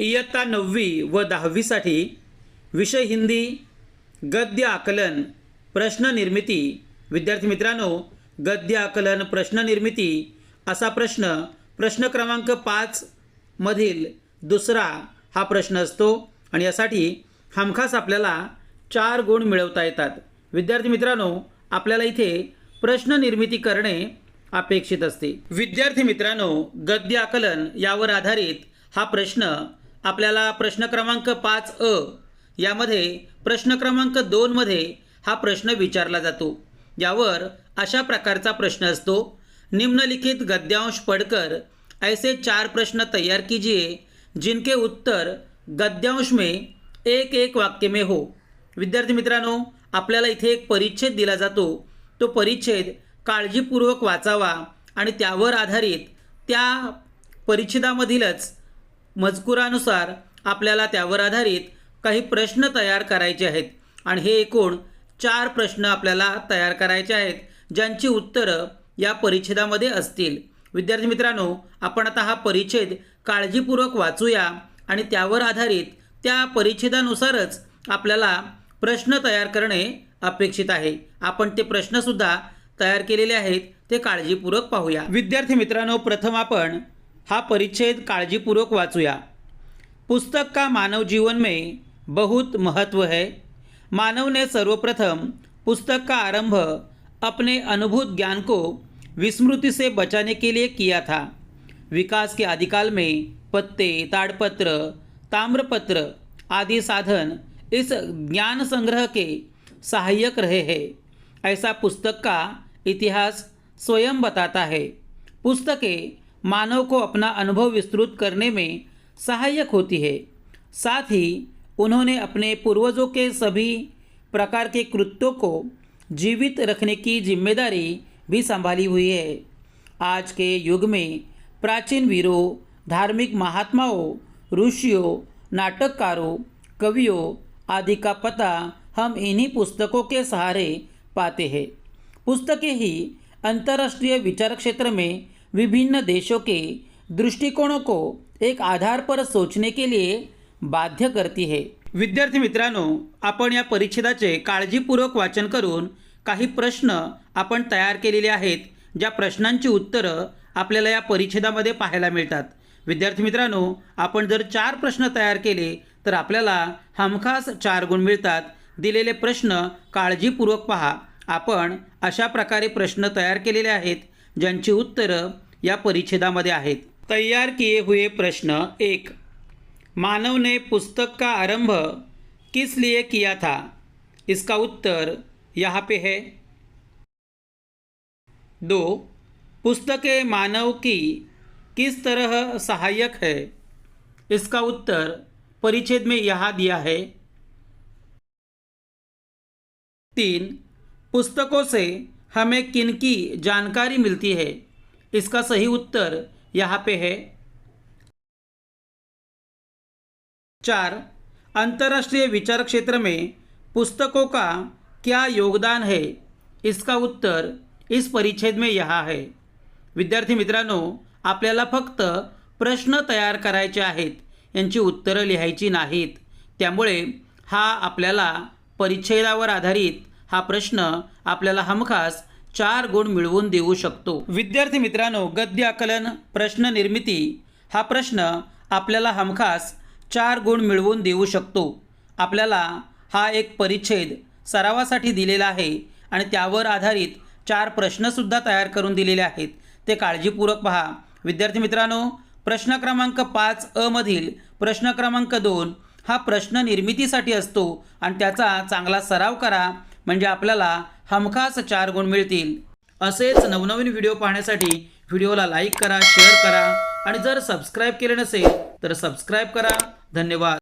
इयत्ता नववी व दहावीसाठी विषय हिंदी गद्य आकलन प्रश्न निर्मिती. विद्यार्थी मित्रांनो गद्य आकलन प्रश्न निर्मिती असा प्रश्न प्रश्न क्रमांक पाच मधील दुसरा हा प्रश्न असतो आणि यासाठी हमखास आपल्याला चार गुण मिळवता येतात. विद्यार्थी मित्रांनो आपल्याला इथे प्रश्न निर्मिती करणे अपेक्षित असते. विद्यार्थी मित्रांनो गद्य आकलन यावर आधारित हा प्रश्न आपल्याला प्रश्न क्रमांक पाच अ यामध्ये प्रश्न क्रमांक दोनमध्ये हा प्रश्न विचारला जातो. यावर अशा प्रकारचा प्रश्न असतो. निम्नलिखित गद्यांश पढ़कर ऐसे चार प्रश्न तैयार कीजिए जिनके उत्तर गद्यांश में एक एक वाक्य में हो. विद्यार्थी मित्रांनो आपल्याला इथे एक परिच्छेद दिला जातो. तो परिच्छेद काळजीपूर्वक वाचावा आणि त्यावर आधारित त्या परिच्छेदामधीलच मजकुरानुसार आपल्याला त्यावर आधारित काही प्रश्न तयार करायचे आहेत. आणि हे एकूण चार प्रश्न आपल्याला तयार करायचे आहेत ज्यांची उत्तरं या परिच्छेदामध्ये असतील. विद्यार्थी मित्रांनो आपण आता हा परिच्छेद काळजीपूर्वक वाचूया आणि त्यावर आधारित त्या परिच्छेदानुसारच आपल्याला प्रश्न तयार करणे अपेक्षित आहे. आपण ते प्रश्नसुद्धा तयार केलेले आहेत ते काळजीपूर्वक पाहूया. विद्यार्थी मित्रांनो प्रथम आपण हा परिच्छेद काळजीपूर्वक वाचूया. पुस्तक का मानव जीवन में बहुत महत्त्व है? मानव ने सर्वप्रथम पुस्तक का आरंभ अपने अनुभूत ज्ञान को विस्मृति से बचाने के लिए किया था। विकास के आदिकाल में पत्ते ताड़पत्र ताम्रपत्र आदि साधन इस ज्ञान संग्रह के सहायक रहे हैं। ऐसा पुस्तक का इतिहास स्वयं बताता है। पुस्तकें मानव को अपना अनुभव विस्तृत करने में सहायक होती है। साथ ही, उन्होंने अपने पूर्वजों के सभी प्रकार के कृत्यों को जीवित रखने की ज़िम्मेदारी भी संभाली हुई है। आज के युग में प्राचीन वीरों, धार्मिक महात्माओं, ऋषियों, नाटककारों, कवियों आदि का पता हम इन्हीं पुस्तकों के सहारे पाते हैं। पुस्तकें ही अंतर्राष्ट्रीय विचार क्षेत्र में विभिन्न देशों के दृष्टिकोणों को एक आधार पर सोचने के लिए बाध्य करती है। विद्यार्थी मित्रांनो आपण या परिच्छेदाचे काळजीपूर्वक वाचन करून काही प्रश्न आपण तयार केलेले आहेत ज्या प्रश्नांची उत्तरं आपल्याला या परिच्छेदामध्ये पाहायला मिळतात. विद्यार्थी मित्रांनो आपण जर चार प्रश्न तयार केले तर आपल्याला हमखास चार गुण मिळतात. दिलेले प्रश्न काळजीपूर्वक पहा. आपण अशा प्रकारे प्रश्न तयार केलेले आहेत ज्यांची उत्तरं या परिच्छेदामध्ये आहेत. तैयार किए हुए प्रश्न एक. मानव ने पुस्तक का आरंभ किस लिए किया था? इसका उत्तर यहाँ पे है. दो. पुस्तकें मानव की किस तरह सहायक है? इसका उत्तर परिच्छेद में यहाँ दिया है. तीन. पुस्तकों से हमें किनकी जानकारी मिलती है? इसका सही उत्तर यहाँ पे है। चार अंतर्राष्ट्रीय विचार क्षेत्र में पुस्तकों का क्या योगदान है? इसका उत्तर इस परिच्छेद में यहाँ है। विद्यार्थी मित्रांनो आपल्याला फक्त प्रश्न तयार करायचे आहेत यांची उत्तरं लिहायची नाहीत. त्यामुळे हा आपल्याला परिच्छेदावर आधारित हा प्रश्न आपल्याला हमखास चार गुण मिळवून देऊ शकतो. विद्यार्थी मित्रांनो गद्य आकलन प्रश्न निर्मिती हा प्रश्न आपल्याला हमखास चार गुण मिळवून देऊ शकतो. आपल्याला हा एक परिच्छेद सरावासाठी दिलेला आहे आणि त्यावर आधारित चार प्रश्नसुद्धा तयार करून दिलेले आहेत. ते काळजीपूर्वक पहा. विद्यार्थी मित्रांनो प्रश्न क्रमांक पाच अ मधील प्रश्न क्रमांक दोन हा प्रश्न निर्मितीसाठी असतो आणि त्याचा चांगला सराव करा. म्हणजे आपल्याला हमखास चार गुण मिळतील. असेच नवनवीन व्हिडिओ पाहण्यासाठी व्हिडिओला लाईक करा शेअर करा आणि जर सबस्क्राईब केले नसेल तर सबस्क्राईब करा. धन्यवाद.